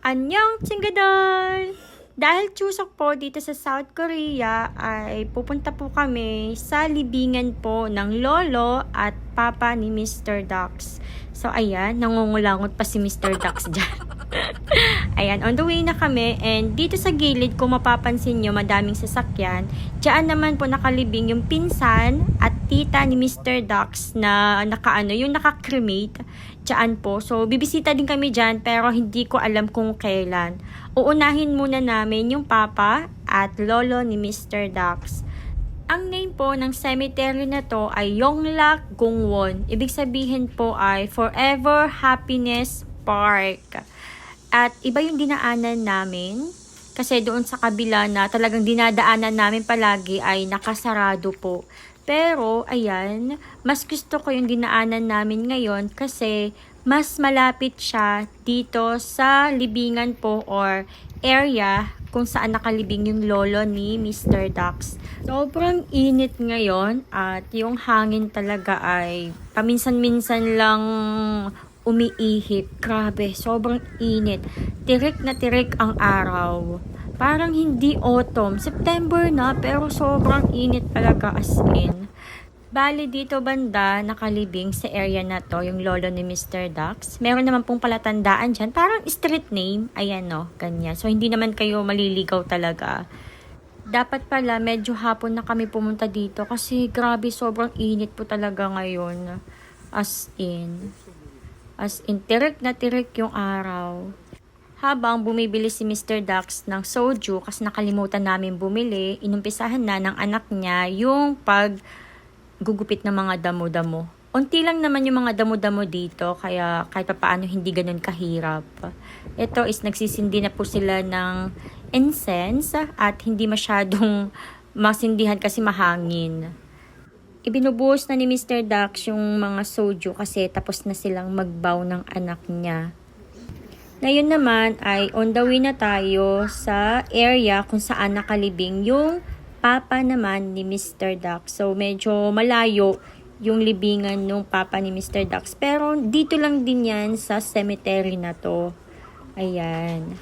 Anyong Chingadol! Dahil chusok po dito sa South Korea ay pupunta po kami sa libingan po ng lolo at papa ni Mr. Dax. So ayan, nangungulangot pa si Mr. Dax dyan. ayan, on the way na kami and dito sa gilid kung mapapansin nyo madaming sasakyan, dyan naman po nakalibing yung pinsan at tita ni Mr. Dax na nakaano, yung naka-cremate dyan po. So, bibisita din kami dyan pero hindi ko alam kung kailan. Uunahin muna namin yung papa at lolo ni Mr. Dax. Ang name po ng cemetery na to ay Yonglak Gungwon. Ibig sabihin po ay Forever Happiness Park. At iba yung dinaanan namin kasi doon sa kabila na talagang dinadaanan namin palagi ay nakasarado po. Pero, ayan, mas gusto ko yung dinaanan namin ngayon kasi mas malapit siya dito sa libingan po or area kung saan nakalibing yung lolo ni Mr. Dax. Sobrang init ngayon at yung hangin talaga ay paminsan-minsan lang umiihip. Grabe, sobrang init. Tirik na tirik ang araw. Parang hindi autumn. September na pero sobrang init talaga as in. Bali dito banda nakalibing sa area na to yung lolo ni Mr. Dax. Meron naman pong palatandaan dyan. Parang street name. Ayan no, ganyan. So hindi naman kayo maliligaw talaga. Dapat pala medyo hapon na kami pumunta dito kasi grabe sobrang init po talaga ngayon. As in. As in, tirik na tirik yung araw. Habang bumibili si Mr. Dax ng soju kasi nakalimutan namin bumili, inumpisahan na ng anak niya yung pag gugupit ng mga damo-damo. Unti lang naman yung mga damo-damo dito, kaya kahit pa paano hindi ganun kahirap. Ito is nagsisindi na po sila ng incense at hindi masyadong masindihan kasi mahangin. Ibinubuhos na ni Mr. Dax yung mga soju kasi tapos na silang magbaw ng anak niya. Ngayon naman ay on the way na tayo sa area kung saan nakalibing yung papa naman ni Mr. Dax. So medyo malayo yung libingan ng papa ni Mr. Dax. Pero dito lang din yan sa cemetery na to. Ayan.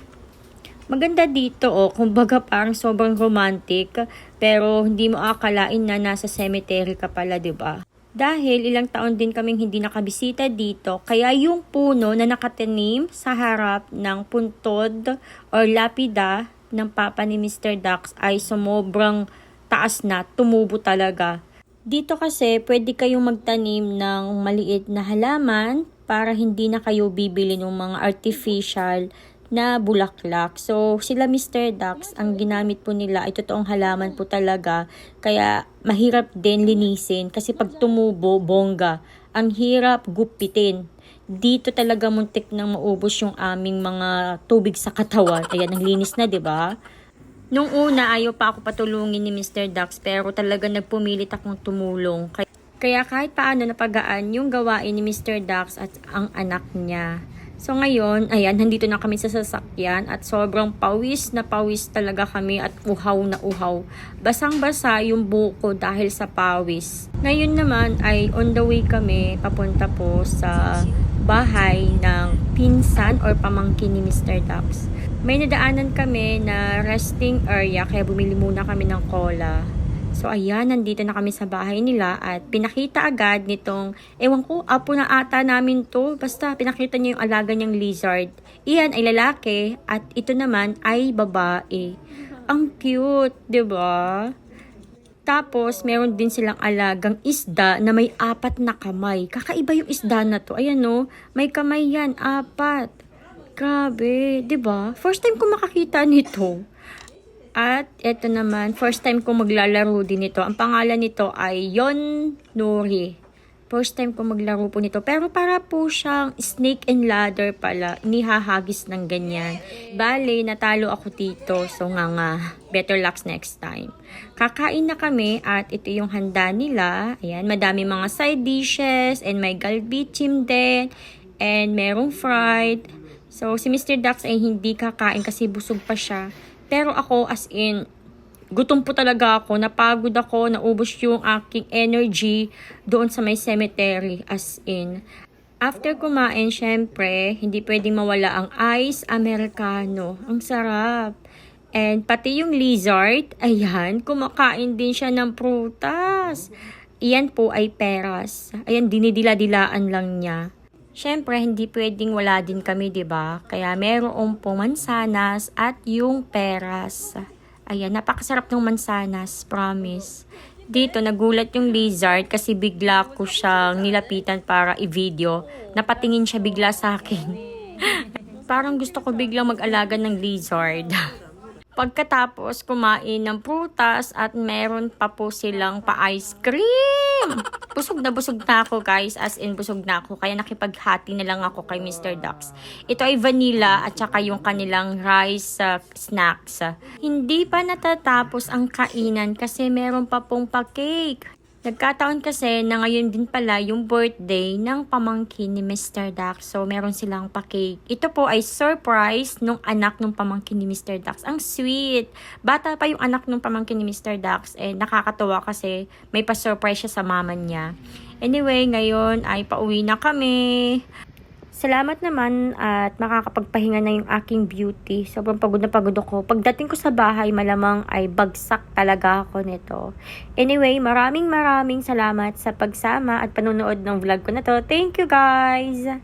Maganda dito oh, kumbaga parang sobrang romantic, pero hindi mo akalain na nasa cemetery ka pala, 'di ba? Dahil ilang taon din kaming hindi nakabisita dito, kaya yung puno na nakatanim sa harap ng puntod or lapida ng papa ni Mr. Dax ay sumobrang taas na, tumubo talaga. Dito kasi pwede kayong magtanim ng maliit na halaman para hindi na kayo bibili ng mga artificial na bulaklak. So, sila Mr. Dax, ang ginamit po nila ay totoong halaman po talaga. Kaya, mahirap din linisin. Kasi pag tumubo, bongga. Ang hirap gupitin. Dito talaga muntik nang maubos yung aming mga tubig sa katawan. Ayan, ang linis na, 'di ba? Nung una, ayaw pa ako patulungin ni Mr. Dax, pero talaga nagpumilit akong tumulong. Kaya kahit paano napagaan yung gawain ni Mr. Dax at ang anak niya. So ngayon, ayan, nandito na kami sa sasakyan at sobrang pawis na pawis talaga kami at uhaw na uhaw. Basang-basa yung buko dahil sa pawis. Ngayon naman ay on the way kami papunta po sa bahay ng pinsan or pamangkin ni Mr. Dax. May nadaanan kami na resting area kaya bumili muna kami ng cola. So ayan, nandito na kami sa bahay nila at pinakita agad nitong, ewan ko, apo na ata namin to. Basta pinakita niya yung alaga niyang lizard. Iyan ay lalaki at ito naman ay babae. Ang cute, ba? Tapos, meron din silang alagang isda na may apat na kamay. Kakaiba yung isda na to. Ayan no, may kamay yan, apat. Grabe, ba? First time ko makakita nito. At ito naman, first time ko maglalaro din ito. Ang pangalan nito ay Yon Nori. First time ko maglaro po nito. Pero para po siyang snake and ladder pala. Inihahagis ng ganyan. Bale, natalo ako dito. So nga nga, better luck next time. Kakain na kami at ito yung handa nila. Ayan, madami mga side dishes and may galbichim din. And merong fried. So, si Mr. Dax ay hindi kakain kasi busog pa siya. Pero ako as in, gutom po talaga ako, napagod ako, naubos yung aking energy doon sa may cemetery as in. After kumain, syempre, hindi pwedeng mawala ang ice americano. Ang sarap. And pati yung lizard, ayan, kumakain din siya ng prutas. Iyan po ay peras. Ayan, dinidila-dilaan lang niya. Syempre, hindi pwedeng wala din kami, 'di ba? Kaya merong po mansanas at yung peras. Ayan, napakasarap ng mansanas, promise. Dito, nagulat yung lizard kasi bigla ko siyang nilapitan para i-video. Napatingin siya bigla sa akin. Parang gusto ko biglang mag-alaga ng lizard. Pagkatapos kumain ng prutas at meron pa po silang pa-ice cream. Busog na busog na ako guys, as in busog na ako. Kaya nakipaghati na lang ako kay Mr. Ducks. Ito ay vanilla at saka yung kanilang rice uh, snacks. Hindi pa natatapos ang kainan kasi meron pa pong pa-cake. Nagkataon kasi na ngayon din pala yung birthday ng pamangkin ni Mr. Dax. So, meron silang pa-cake. Ito po ay surprise nung anak ng pamangkin ni Mr. Dax. Ang sweet! Bata pa yung anak ng pamangkin ni Mr. Dax. Eh, nakakatawa kasi may pa-surprise siya sa mama niya. Anyway, ngayon ay pauwi na kami. Salamat naman at makakapagpahinga na yung aking beauty. Sobrang pagod na pagod ako. Pagdating ko sa bahay, malamang ay bagsak talaga ako nito. Anyway, maraming maraming salamat sa pagsama at panonood ng vlog ko na to. Thank you guys!